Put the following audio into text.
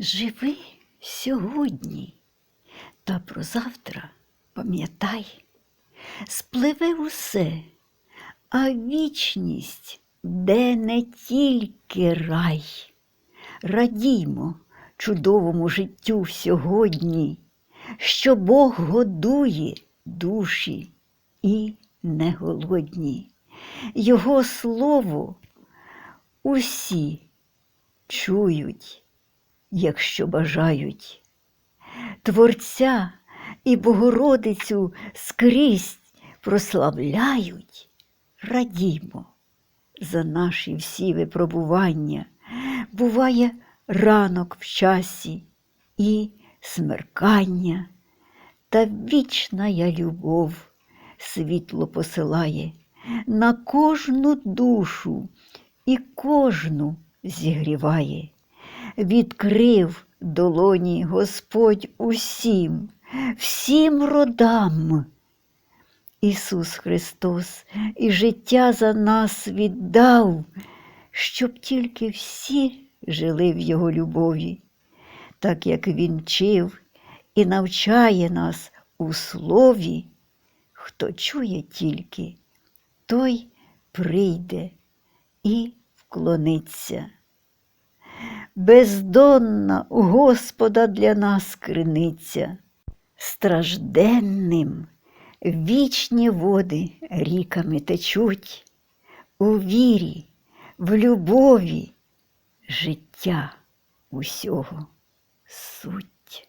Живи сьогодні, та про завтра пам'ятай, спливе усе, а вічність де не тільки рай. Радіймо чудовому життю сьогодні, що Бог годує душі і не голодні. Його слово усі чують, якщо бажають. Творця і Богородицю скрізь прославляють, радімо за наші всі випробування. Буває ранок в часі і смеркання, та вічна я любов світло посилає на кожну душу і кожну зігріває. Відкрив долоні Господь усім, всім родам. Ісус Христос і життя за нас віддав, щоб тільки всі жили в Його любові, так як Він вчив і навчає нас у слові, хто чує тільки, той прийде і вклониться. Бездонна у Господа для нас криниця, стражденним вічні води ріками течуть, у вірі, в любові життя усього суть.